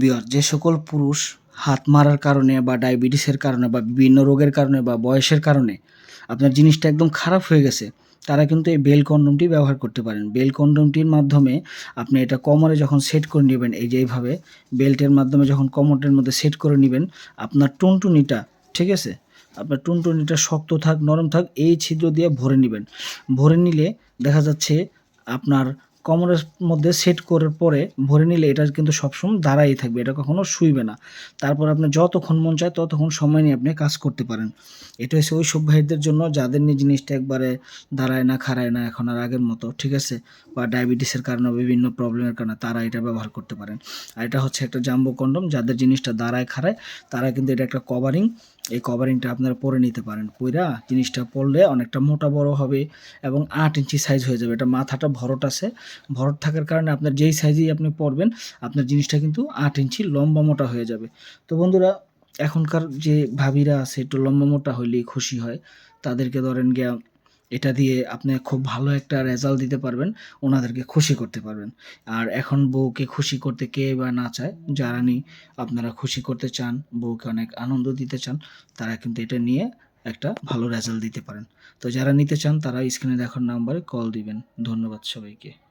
বিয়ার যে সকল পুরুষ হাত মারার কারণে বা ডায়াবেটিসের কারণে বা বিভিন্ন রোগের কারণে বা বয়সের কারণে আপনার জিনিসটা একদম খারাপ হয়ে গেছে, তারা কিন্তু এই বেল কন্ডমটি ব্যবহার করতে পারেন। বেল কন্ডমটির মাধ্যমে আপনি এটা কোমরে যখন সেট করে নেবেন, এই যে এইভাবে বেল্টের মাধ্যমে যখন কোমরের মধ্যে সেট করে নেবেন, আপনার টুনটুনিটা, ঠিক আছে? আপনার টুনটুনিটা শক্ত থাক, নরম থাক, এই ছিদ্র দিয়ে ভরে নেবেন। ভরে নিলে দেখা যাচ্ছে আপনার কোমরের মধ্যে সেট করার পরে ভরে নিলে এটা কিন্তু সবসময় দাঁড়াই থাকবে, এটা কখনো শুইবে না। তারপর আপনি যতক্ষণ মন চায় ততক্ষণ সময় নিয়ে আপনি কাজ করতে পারেন। এটা হচ্ছে ওই সব ভাইদের জন্য যাদের নিয়ে জিনিসটা একবারে দাঁড়ায় না, খাড়ায় না এখন আর আগের মতো, ঠিক আছে? বা ডায়াবেটিসের কারণে বিভিন্ন প্রবলেমের কারণে তারা এটা ব্যবহার করতে পারেন। আর এটা হচ্ছে একটা জাম্বো কন্ডম যাদের জিনিসটা দাঁড়ায়, খাড়ায়, তারা কিন্তু এটা একটা কভারিং এই কভারিংটা আপনারা পরে নিতে পারেন। পইরা জিনিসটা পরলে অনেকটা মোটা বড় হবে এবং আট ইঞ্চি সাইজ হয়ে যাবে। এটা মাথাটা ভরট আছে। ভরট থাকার কারণে আপনার যেই সাইজেই আপনি পরবেন, আপনার জিনিসটা কিন্তু আট ইঞ্চি লম্বা মোটা হয়ে যাবে। তো বন্ধুরা, এখনকার যে ভাবিরা আছে, একটু লম্বা মোটা হইলেই খুশি হয়। তাদেরকে ধরেন গিয়া এটা দিয়ে আপনি খুব ভালো একটা রেজাল্ট দিতে পারবেন, ওনাদেরকে খুশি করতে পারবেন। আর এখন বউকে খুশি করতে কে বা না চায় যারা নি আপনারা খুশি করতে চান, বউকে অনেক আনন্দ দিতে চান, তারা কিন্তু এটা নিয়ে একটা ভালো রেজাল্ট দিতে পারেন। তো যারা নিতে চান, তারা স্ক্রিনে দেখার নাম্বারে কল দিবেন। ধন্যবাদ সবাইকে।